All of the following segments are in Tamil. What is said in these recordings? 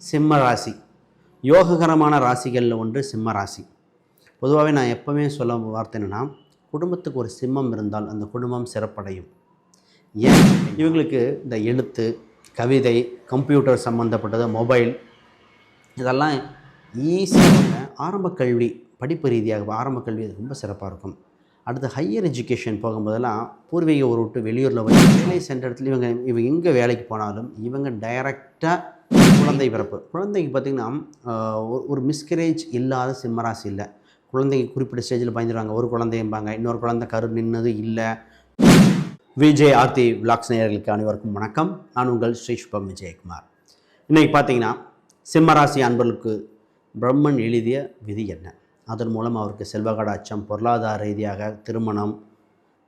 சிம்ம ராசி. யோககரமான ராசிகளில் ஒன்று சிம்ம ராசி. பொதுவாகவே நான் எப்போவுமே சொல்ல வார்த்தை என்னென்னா குடும்பத்துக்கு ஒரு சிம்மம் இருந்தால் அந்த குடும்பம் சிறப்படையும். ஏன்? இவங்களுக்கு இந்த எழுத்து கவிதை கம்ப்யூட்டர் சம்மந்தப்பட்டது மொபைல் இதெல்லாம் ஈஸியாக ஆரம்ப கல்வி படிப்பு ரீதியாக ஆரம்ப கல்வி அது ரொம்ப சிறப்பாக இருக்கும். அடுத்து ஹையர் எஜுகேஷன் போகும்போதெல்லாம் பூர்வீக ஊர் விட்டு வெளியூரில் போய் வேலை சென்ற இடத்துல இவங்க இவங்க எங்கே வேலைக்கு போனாலும் இவங்க டைரெக்டாக குழந்தை பிறப்பு. குழந்தைக்கு பார்த்திங்கன்னா ஒரு- ஒரு மிஸ்கரேஜ் இல்லாத சிம்மராசி இல்லை. குழந்தைங்க குறிப்பிட்ட ஸ்டேஜில் பயந்துருவாங்க ஒரு குழந்தைம்பாங்க இன்னொரு குழந்தை கரு நின்னது இல்லை. விஜய் ஆர்த்தி விளாக்ஸ் நேயர்களுக்கு அனைவருக்கும் வணக்கம். நான் உங்கள் ஸ்ரீ சுபம் விஜயகுமார். இன்றைக்கி பார்த்தீங்கன்னா சிம்மராசி அன்பர்களுக்கு பிரம்மன் எழுதிய விதி என்ன? அதன் மூலம் அவருக்கு செல்வகட அச்சம் பொருளாதார ரீதியாக திருமணம்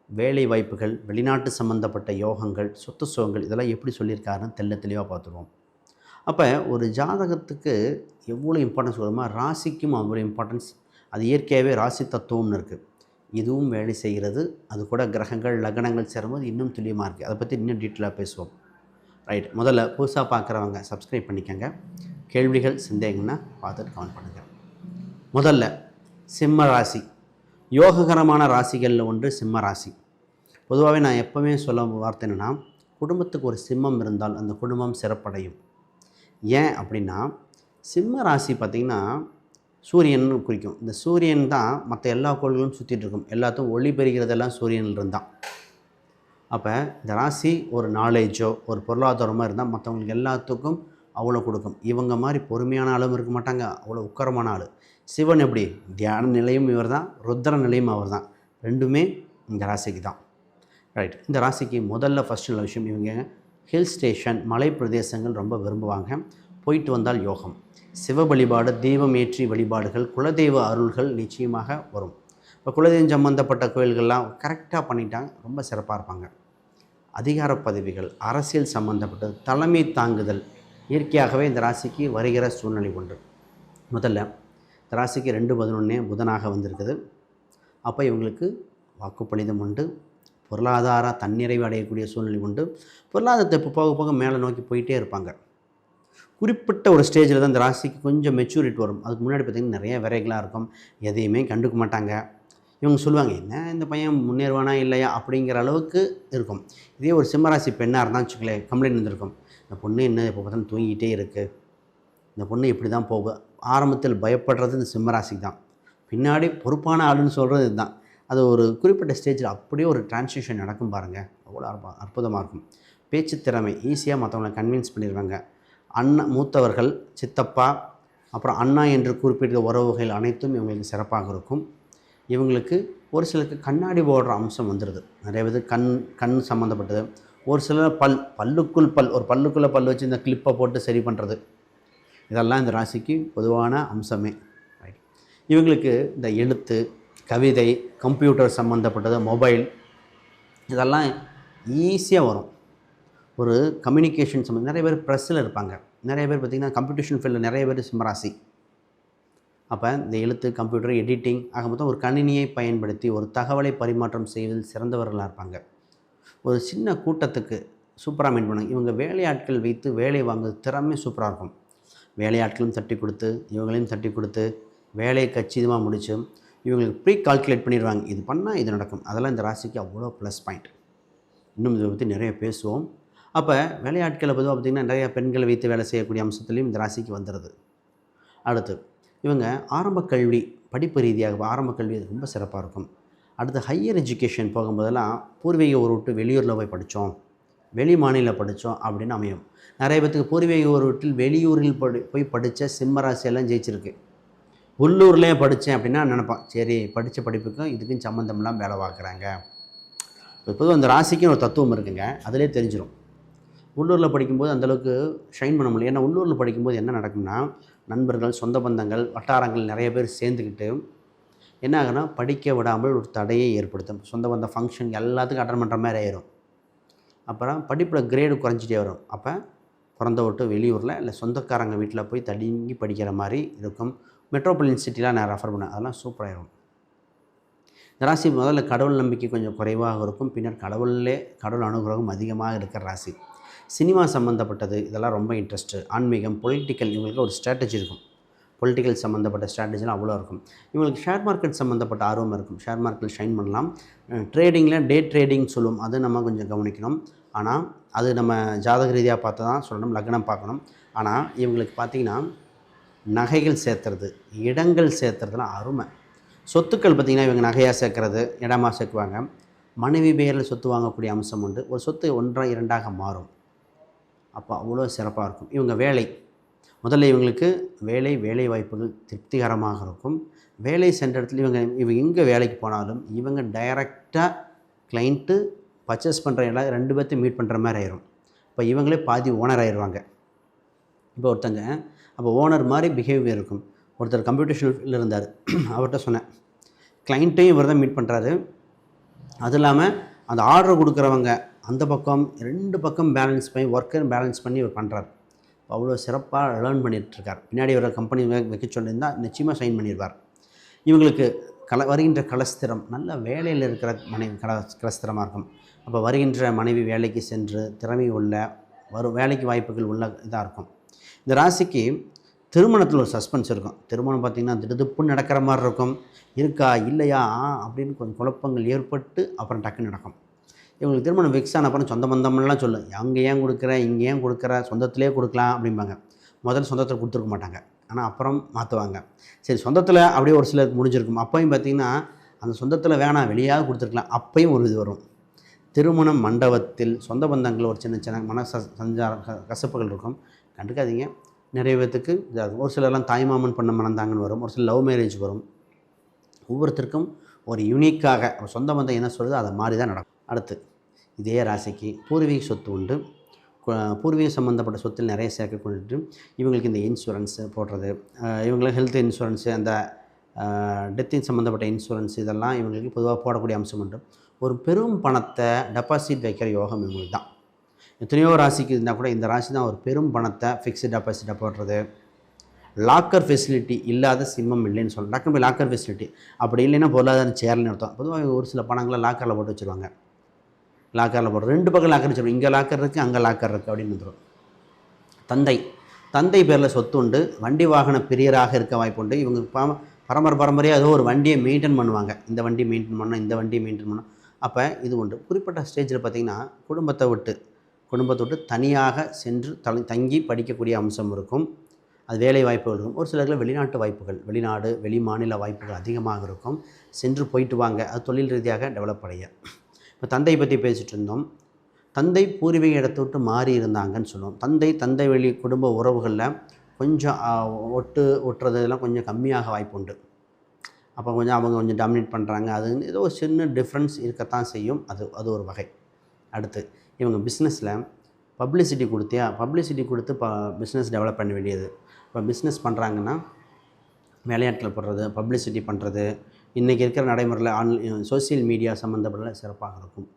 வேலை வாய்ப்புகள் வெளிநாட்டு சம்பந்தப்பட்ட யோகங்கள் சொத்து சுகங்கள் இதெல்லாம் எப்படி சொல்லியிருக்காருன்னு தெல்ல தெளிவாக பார்த்துருவோம். அப்போ ஒரு ஜாதகத்துக்கு எவ்வளோ இம்பார்ட்டன்ஸ் வருமா ராசிக்கும் அவ்வளோ இம்பார்ட்டன்ஸ் அது இயற்கையாகவே ராசி தத்துவம்னு இருக்குது இதுவும் வேலை செய்கிறது. அது கூட கிரகங்கள் லக்னங்கள் சேரும்போது இன்னும் துல்லியமாக இருக்குது அதை பற்றி இன்னும் டீட்டெயிலாக பேசுவோம். ரைட் முதல்ல புதுசாக பார்க்குறவங்க சப்ஸ்கிரைப் பண்ணிக்கோங்க. கேள்விகள் சந்தேகம்னா பார்த்துட்டு கமெண்ட் பண்ணுங்கள் முதல்ல சிம்ம ராசி. யோககரமான ராசிகளில் ஒன்று சிம்ம ராசி. பொதுவாகவே நான் எப்போவுமே சொல்ல வார்த்தை என்னென்னா குடும்பத்துக்கு ஒரு சிம்மம் இருந்தால் அந்த குடும்பம் சிறப்படையும். ஏன் அப்படின்னா சிம்ம ராசி பார்த்திங்கன்னா சூரியன் குறிக்கும். இந்த சூரியன் தான் மற்ற எல்லா கோள்களும் சுற்றிட்டு இருக்கும். எல்லாத்துக்கும் ஒளி பெறுகிறதெல்லாம் சூரியனில் இருந்தான் அப்போ இந்த ராசி ஒரு நாலேஜோ ஒரு பொருளாதாரமாக இருந்தால் மற்றவங்களுக்கு எல்லாத்துக்கும் அவ்வளோ கொடுக்கும். இவங்க மாதிரி பொறுமையான ஆளும் இருக்க மாட்டாங்க. அவ்வளோ உக்கரமான ஆள். சிவன் எப்படி? தியான நிலையும் இவர் தான் ருத்ர நிலையும் அவர் தான் ரெண்டுமே இந்த ராசிக்கு தான் ரைட் இந்த ராசிக்கு முதல்ல ஃபஸ்ட் நல்ல விஷயம் இவங்க ஹில் ஸ்டேஷன் மலை பிரதேசங்கள் ரொம்ப விரும்புவாங்க. போயிட்டு வந்தால் யோகம். சிவ வழிபாடு தெய்வம் ஏற்றி வழிபாடுகள் குலதெய்வ அருள்கள் நிச்சயமாக வரும். இப்போ குலதெய்வம் சம்பந்தப்பட்ட கோயில்கள்லாம் கரெக்டாக பண்ணிட்டாங்க ரொம்ப சிறப்பாக இருப்பாங்க. அதிகார பதவிகள் அரசியல் சம்பந்தப்பட்டது தலைமை தாங்குதல் இயற்கையாகவே இந்த ராசிக்கு வருகிற சூழ்நிலை உண்டு. முதல்ல இந்த ராசிக்கு ரெண்டு பதினொன்னே புதனாக வந்திருக்குது. அப்போ இவங்களுக்கு வாக்குப்பளிதம் உண்டு. பொருளாதார தன்னிறைவு அடையக்கூடிய சூழ்நிலை உண்டு. பொருளாதாரத்தை இப்போ போக போக மேலே நோக்கி போயிட்டே இருப்பாங்க. குறிப்பிட்ட ஒரு ஸ்டேஜில் தான் இந்த ராசிக்கு கொஞ்சம் மெச்சூரிட்டி வரும். அதுக்கு முன்னாடி பார்த்திங்கன்னா நிறைய விரைகளாக இருக்கும். எதையுமே கண்டுக்க மாட்டாங்க. இவங்க சொல்லுவாங்க என்ன இந்த பையன் முன்னேறுவானா இல்லையா? அப்படிங்கிற அளவுக்கு இருக்கும். இதே ஒரு சிம்மராசி பெண்ணாக இருந்தால் வச்சுக்கலேன் கம்ப்ளைண்ட் இருந்திருக்கும் இந்த பொண்ணு என்ன இப்போ பார்த்தாலும் தூங்கிட்டே இருக்குது இந்த பொண்ணு இப்படி தான் போகும் ஆரம்பத்தில் பயப்படுறது இந்த சிம்மராசிக்கு தான். பின்னாடி பொறுப்பான ஆளுன்னு சொல்கிறது இதுதான். அது ஒரு குறிப்பிட்ட ஸ்டேஜில் அப்படியே ஒரு டிரான்ஸ்லேஷன் நடக்கும் பாருங்கள் அவ்வளோ அற்ப அற்புதமாக இருக்கும். பேச்சு திறமை ஈஸியாக மற்றவங்களை கன்வின்ஸ் பண்ணிடுவாங்க அண்ணன் மூத்தவர்கள் சித்தப்பா அப்புறம் அண்ணா என்று குறிப்பிட்ட உறவுகள் அனைத்தும் இவங்களுக்கு சிறப்பாக இருக்கும். இவங்களுக்கு ஒரு சிலருக்கு கண்ணாடி போடுற அம்சம் வந்துடுது நிறைய பேர் கண் கண் சம்மந்தப்பட்டது ஒரு சிலர் பல் பல்லுக்குள் பல் ஒரு பல்லுக்குள்ளே பல் வச்சு இந்த கிளிப்பை போட்டு சரி பண்ணுறது இதெல்லாம் இந்த ராசிக்கு பொதுவான அம்சமே. ரைட் இவங்களுக்கு இந்த எழுத்து கவிதை கம்ப்யூட்டர் சம்மந்தப்பட்டது மொபைல் இதெல்லாம் ஈஸியாக வரும். ஒரு கம்யூனிகேஷன் சம்மந்தம் நிறைய பேர் ப்ரெஸ்ஸில் இருப்பாங்க. நிறைய பேர் பார்த்திங்கன்னா கம்ப்யூட்டேஷன் ஃபீல்டில் நிறைய பேர் சிம்மராசி. அப்போ இந்த எழுத்து கம்ப்யூட்டர் எடிட்டிங் ஆக மொத்தம் ஒரு கணினியை பயன்படுத்தி ஒரு தகவலை பரிமாற்றம் செய்வதில் சிறந்தவர்களாக இருப்பாங்க. ஒரு சின்ன கூட்டத்துக்கு சூப்பராக மெயின் பண்ணுவாங்க இவங்க வேலையாட்கள் வைத்து வேலை வாங்குறது திறமை சூப்பராக இருக்கும். வேலையாட்களும் தட்டி கொடுத்து இவங்களையும் தட்டி கொடுத்து வேலையை கச்சிதமாக முடித்து இவங்களுக்கு ப்ரீ கால்குலேட் பண்ணிடுவாங்க. இது பண்ணால் இது நடக்கும். அதெல்லாம் இந்த ராசிக்கு அவ்வளோ ப்ளஸ் பாயிண்ட் இன்னும் இதை பற்றி நிறைய பேசுவோம். அப்போ வேலையாட்களை பொதுவாக பார்த்திங்கன்னா நிறைய பெண்களை வைத்து வேலை செய்யக்கூடிய அம்சத்துலேயும் இந்த ராசிக்கு வந்துடுது அடுத்து இவங்க ஆரம்ப கல்வி படிப்பு ரீதியாக ஆரம்ப கல்வி ரொம்ப சிறப்பாக இருக்கும். அடுத்து ஹையர் எஜுகேஷன் போகும்போதெல்லாம் பூர்வீக ஊர் விட்டு வெளியூரில் போய் படித்தோம் வெளி மாநில படித்தோம் அப்படின்னு அமையும். நிறைய பேத்துக்கு பூர்வீக ஊர் விட்டு வெளியூரில் படி போய் படித்த சிம்மராசியெல்லாம் ஜெயிச்சிருக்கு. உள்ளூர்லேயே படித்தேன் அப்படின்னா நினைப்பான் சரி படித்த படிப்புக்கும் இதுக்கும் சம்மந்தம்லாம் வேலை பார்க்குறாங்க. இப்போதும் அந்த ராசிக்கும் ஒரு தத்துவம் இருக்குங்க. அதிலே தெரிஞ்சிடும் உள்ளூரில் படிக்கும்போது அந்தளவுக்கு ஷைன் பண்ண முடியல. ஏன்னா உள்ளூரில் படிக்கும்போது என்ன நடக்கும்னா நண்பர்கள் சொந்த பந்தங்கள் வட்டாரங்கள் நிறைய பேர் சேர்ந்துக்கிட்டு என்ன ஆகுனா படிக்க விடாமல் ஒரு தடையை ஏற்படுத்தும். சொந்த பந்த ஃபங்க்ஷன் எல்லாத்துக்கும் அட்டன் பண்ணுற மாதிரி ஆயிரும். அப்புறம் படிப்பில் கிரேடு குறைஞ்சிட்டே வரும். அப்போ பிறந்த விட்டு வெளியூரில் இல்லை சொந்தக்காரங்க வீட்டில் போய் தடுங்கி படிக்கிற மாதிரி இருக்கும். மெட்ரோபாலியன் சிட்டிலாம் நான் ரெஃபர் பண்ணேன். அதெல்லாம் சூப்பராகிடும் இந்த ராசி முதல்ல கடவுள் நம்பிக்கை கொஞ்சம் குறைவாக இருக்கும். பின்னர் கடவுளிலே கடவுள் அனுகிரகம் அதிகமாக இருக்கிற ராசி. சினிமா சம்மந்தப்பட்டது இதெல்லாம் ரொம்ப இன்ட்ரெஸ்ட்டு ஆன்மீகம் பொலிட்டிக்கல் இவங்களுக்கு ஒரு ஸ்ட்ராட்டஜி இருக்கும். பொலிட்டிக்கல் சம்மந்தப்பட்ட ஸ்ட்ராட்டஜிலாம் அவ்வளோ இருக்கும். இவங்களுக்கு ஷேர் மார்க்கெட் சம்மந்தப்பட்ட ஆர்வம் இருக்கும். ஷேர் மார்க்கெட் ஷைன் பண்ணலாம். ட்ரேடிங்கில் டே ட்ரேடிங் சொல்லுவோம் அது நம்ம கொஞ்சம் கவனிக்கணும். ஆனால் அது நம்ம ஜாதக ரீதியாக பார்த்து தான் சொல்லணும் லக்னம் பார்க்கணும். ஆனால் இவங்களுக்கு பார்த்திங்கன்னா நகைகள் சேர்த்துறது இடங்கள் சேர்த்துறதுலாம் அருமை. சொத்துக்கள் பார்த்திங்கன்னா இவங்க நகையாக சேர்க்குறது இடமாக சேர்க்குவாங்க. மனைவி பெயரில் சொத்து வாங்கக்கூடிய அம்சம் உண்டு. ஒரு சொத்து ஒன்றாக இரண்டாக மாறும். அப்போ அவ்வளோ சிறப்பாக இருக்கும். இவங்க வேலை. முதல்ல இவங்களுக்கு வேலை வேலை வாய்ப்புகள் திருப்திகரமாக இருக்கும். வேலை சென்ற இடத்துல இவங்க இவங்க எங்கே வேலைக்கு போனாலும் இவங்க டைரெக்டாக கிளைண்ட்டு பர்ச்சேஸ் பண்ணுற இடம் ரெண்டு பேர்த்தையும் மீட் பண்ணுற மாதிரி ஆயிரும். இப்போ இவங்களே பாதி ஓனர் ஆயிடுவாங்க. இப்போ ஒருத்தங்க அப்போ ஓனர் மாதிரி பிஹேவியர் இருக்கும். ஒருத்தர் கம்ப்யூட்டேஷனில் இருந்தார். அவர்கிட்ட சொன்னேன். கிளைண்ட்டையும் இவர் தான் மீட் பண்ணுறாரு அது இல்லாமல் அந்த ஆர்டர் கொடுக்குறவங்க அந்த பக்கம் ரெண்டு பக்கம் பேலன்ஸ் பண்ணி ஒர்க்கர் பேலன்ஸ் பண்ணி இவர் பண்ணுறார் அவ்வளோ சிறப்பாக லேர்ன் பண்ணிகிட்ருக்கார் பின்னாடி இவரை கம்பெனி வைக்க சொல்லியிருந்தால் நிச்சயமாக சைன் பண்ணிடுவார். இவங்களுக்கு கல வருகின்ற கலஸ்திரம் நல்ல வேலையில் இருக்கிற மனைவி கல கலஸ்திரமாக இருக்கும். அப்போ வருகின்ற மனைவி வேலைக்கு சென்று திறமை உள்ள வரும் வேலைக்கு வாய்ப்புகள் உள்ள இதாக இருக்கும். இந்த ராசிக்கு திருமணத்தில் ஒரு சஸ்பென்ஸ் இருக்கும். திருமணம் பார்த்திங்கன்னா திடுதுப்புன்னு நடக்கிற மாதிரி இருக்கும். இருக்கா இல்லையா? அப்படின்னு கொஞ்சம் குழப்பங்கள் ஏற்பட்டு அப்புறம் டக்குன்னு நடக்கும். இவங்களுக்கு திருமணம் ஃபிக்ஸ் ஆன அப்புறம் சொந்த பந்தம்லாம் சொல்லும் அங்கே ஏன் கொடுக்குற இங்கே ஏன் கொடுக்குற சொந்தத்திலே கொடுக்கலாம் அப்படிம்பாங்க. முதல்ல சொந்தத்தில் கொடுத்துருக்க மாட்டாங்க. ஆனால் அப்புறம் மாற்றுவாங்க சரி சொந்தத்தில் அப்படியே ஒரு சிலருக்கு முடிஞ்சிருக்கும். அப்பையும் பார்த்திங்கன்னா அந்த சொந்தத்தில் வேணாம் வெளியாக கொடுத்துருக்கலாம். அப்பையும் ஒரு இது வரும். திருமணம் மண்டபத்தில் சொந்த பந்தங்கள் ஒரு சின்ன சின்ன மன ச சஞ்சார க- கசப்புகள் இருக்கும். கண்டுக்காதீங்க நிறைய பேர்த்துக்கு இதாகும் ஒரு சிலர்லாம் தாய்மாமன் பண்ண மணந்தாங்கன்னு வரும். ஒரு சில லவ் மேரேஜ் வரும். ஒவ்வொருத்தருக்கும் ஒரு யூனிக்காக ஒரு சொந்த பந்தம் என்ன சொல்லுதோ அதை மாதிரி தான் நடக்கும். அடுத்து இதே ராசிக்கு பூர்வீக சொத்து உண்டு. பூர்வீகம் பூர்வீக சம்மந்தப்பட்ட சொத்தில் நிறைய சேர்க்க கொண்டுட்டு இவங்களுக்கு இந்த இன்சூரன்ஸு போடுறது இவங்களுக்கு ஹெல்த் இன்சூரன்ஸு அந்த டெத்தின் சம்மந்தப்பட்ட இன்சூரன்ஸ் இதெல்லாம் இவங்களுக்கு பொதுவாக போடக்கூடிய அம்சம் உண்டு. ஒரு பெரும் பணத்தை டெபாசிட் வைக்கிற யோகம் இவங்களுக்கு தான் எத்தனையோ ராசிக்கு இருந்தால் கூட இந்த ராசி தான் ஒரு பெரும் பணத்தை ஃபிக்ஸ்டு டெபாசிட்டாக போடுறது. லாக்கர் ஃபெசிலிட்டி இல்லாத சிம்மம் இல்லைன்னு சொல்லலாம் டக்குனு போய் லாக்கர் ஃபெசிலிட்டி அப்படி இல்லைன்னா பொருளாதாரம் சேர்லன்னு அர்த்தம். பொதுவாக ஒரு சில பணங்களை லாக்கரில் போட்டு வச்சுருவாங்க. லாக்கரில் போட்டு ரெண்டு பக்கம் லாக்கர் வச்சுருவாங்க இங்கே லாக்கர் இருக்குது அங்கே லாக்கர் இருக்குது அப்படின்னு வந்துடும் தந்தை. தந்தை பேரில் சொத்து உண்டு. வண்டி வாகன பிரியராக இருக்க வாய்ப்பு உண்டு. இவங்க பரம்பரை பரம்பரையாக ஏதோ ஒரு வண்டியை மெயின்டைன் பண்ணுவாங்க. இந்த வண்டி மெயின்டைன் பண்ணணும் இந்த வண்டியை மெயின்டைன் பண்ணணும். அப்போ இது உண்டு. குறிப்பிட்ட ஸ்டேஜில் பார்த்திங்கன்னா குடும்பத்தை விட்டு குடும்பத்தோவிட்டு தனியாக சென்று தலை தங்கி படிக்கக்கூடிய அம்சம் இருக்கும். அது வேலை வாய்ப்புகள் இருக்கும். ஒரு சிலருக்கு வெளிநாட்டு வாய்ப்புகள் வெளிநாடு வெளி மாநில வாய்ப்புகள் அதிகமாக இருக்கும். சென்று போயிட்டு வாங்க. அது தொழில் ரீதியாக டெவலப் அடைய. இப்போ தந்தை பற்றி பேசிகிட்டு இருந்தோம். தந்தை பூர்வீக இடத்தை விட்டு மாறி இருந்தாங்கன்னு சொல்லுவோம். தந்தை தந்தை வெளி குடும்ப உறவுகளில் கொஞ்சம் ஒட்டு ஒட்டுறது இதெல்லாம் கொஞ்சம் கம்மியாக வாய்ப்பு உண்டு. அப்போ கொஞ்சம் அவங்க கொஞ்சம் டாமினேட் பண்ணுறாங்க அது ஏதோ ஒரு சின்ன டிஃப்ரென்ஸ் இருக்கத்தான் செய்யும். அது அது ஒரு வகை. அடுத்து இவங்க பிஸ்னஸில் பப்ளிசிட்டி கொடுத்தியா பப்ளிசிட்டி கொடுத்து ப பிஸ்னஸ் டெவலப் பண்ண வேண்டியது. இப்போ பிஸ்னஸ் பண்ணுறாங்கன்னா விளையாட்டில் போடுறது பப்ளிசிட்டி பண்ணுறது இன்றைக்கி இருக்கிற நடைமுறையில் ஆன்லைன் சோசியல் மீடியா சம்மந்தப்பட்ட சிறப்பாக இருக்கும்.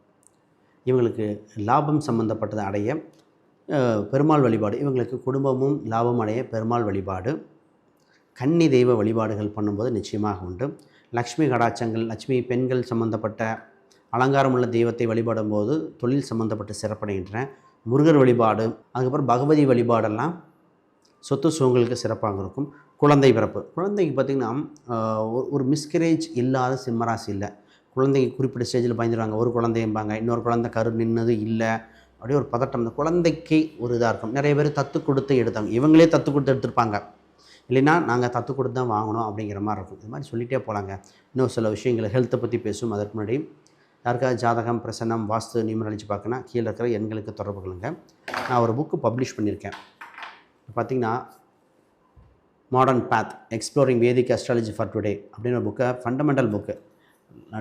இவங்களுக்கு லாபம் சம்மந்தப்பட்டதை அடைய பெருமாள் வழிபாடு இவங்களுக்கு குடும்பமும் லாபம் அடைய பெருமாள் வழிபாடு கன்னி தெய்வ வழிபாடுகள் பண்ணும்போது நிச்சயமாக உண்டு. லக்ஷ்மி கடாச்சங்கள் லட்சுமி பெண்கள் சம்மந்தப்பட்ட அலங்காரம் அலங்காரமுள்ள தெய்வத்தை வழிபடும் போது தொழில் சம்பந்தப்பட்டு சிறப்படைகின்றன. முருகர் வழிபாடு அதுக்கப்புறம் பகவதி வழிபாடெல்லாம் சொத்து சுகங்களுக்கு சிறப்பாக இருக்கும். குழந்தை பிறப்பு. குழந்தைக்கு பார்த்திங்கன்னா ஒரு- ஒரு மிஸ்கரேஜ் இல்லாத சிம்மராசி இல்லை. குழந்தைக்கு குறிப்பிட்ட ஸ்டேஜில் பயந்துருவாங்க. ஒரு குழந்தைம்பாங்க இன்னொரு குழந்தை கரு நின்னது இல்லை. அப்படியே ஒரு பதட்டம். இந்த குழந்தைக்கு ஒரு இதாக இருக்கும். நிறைய பேர் தத்து கொடுத்து எடுத்தாங்க. இவங்களே தத்து கொடுத்து எடுத்திருப்பாங்க. இல்லைன்னா நாங்கள் தத்து கொடுத்து தான் வாங்கணும் அப்படிங்கிற மாதிரி இருக்கும். இது மாதிரி சொல்லிகிட்டே போகலாங்க இன்னும் சில விஷயங்களை ஹெல்த்தை பற்றி பேசும் அதற்கு முன்னாடி யாருக்காவது ஜாதகம் பிரசன்னம் வாஸ்து நிமிரழிச்சு பார்க்கணும் கீழே இருக்கிற எண்களுக்கு தொடர்பு கொள்ளுங்க. நான் ஒரு புக்கு பப்ளிஷ் பண்ணியிருக்கேன். பார்த்தீங்கன்னா modern path exploring Vedic astrology for today அப்படின்னு ஒரு புக்கை fundamental book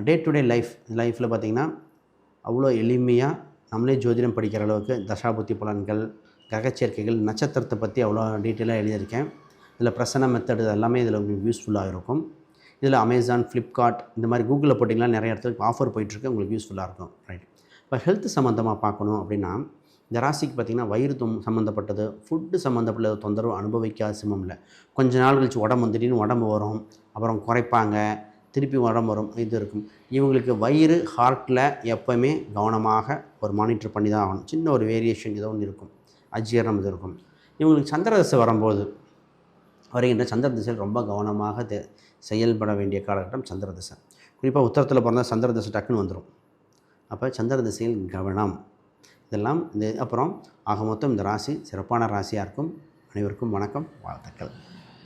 day to day life லைஃப்பில் பார்த்திங்கன்னா அவ்வளோ எளிமையாக நம்மளே ஜோதிடம் படிக்கிற அளவுக்கு தசாபுத்தி பலன்கள் கிரகச்சேர்க்கைகள் நட்சத்திரத்தை பற்றி அவ்வளோ டீட்டெயிலாக எழுதியிருக்கேன். இதில் பிரசன்ன மெத்தட் எல்லாமே இதில் உங்களுக்கு யூஸ்ஃபுல்லாக இருக்கும். இதில் அமேசான் ஃப்ளிப்கார்ட் இந்த மாதிரி கூகுளில் போட்டிங்கன்னா நிறைய இடத்துக்கு ஆஃபர் போயிட்டுருக்கு. உங்களுக்கு யூஸ்ஃபுல்லாக இருக்கும். ரைட் இப்போ ஹெல்த் சம்மந்தமாக பார்க்கணும் அப்படின்னா இந்த ராசிக்கு பார்த்திங்கன்னா வயிறு தொம் சம்மந்தப்பட்டது ஃபுட்டு சம்மந்தப்பட்ட தொந்தரவு அனுபவிக்காத சிம்மம் இல்லை. கொஞ்ச நாள் கழிச்சு உடம்பு திடீர்னு உடம்பு வரும் அப்புறம் குறைப்பாங்க திருப்பி உடம்பு வரும் இது இருக்கும். இவங்களுக்கு வயிறு ஹார்ட்டில் எப்போவுமே கவனமாக ஒரு மானிட்டர் பண்ணி தான் ஆகணும். சின்ன ஒரு வேரியேஷன் ஏதோ ஒன்று இருக்கும். அஜீரணம் இது இருக்கும். இவங்களுக்கு சந்திரதசை வரும்போது வருகின்ற சந்திர திசையில் ரொம்ப கவனமாக தெ- செயல்பட வேண்டிய காலகட்டம் சந்திர திசை. குறிப்பாக உத்தரத்தில் பிறந்தால் சந்திர திசை டக்குன்னு வந்துடும் அப்போ சந்திர திசையில் கவனம். இதெல்லாம் இந்த அப்புறம் ஆக மொத்தம் இந்த ராசி சிறப்பான ராசியாக இருக்கும். அனைவருக்கும் வணக்கம் வாழ்த்துக்கள்.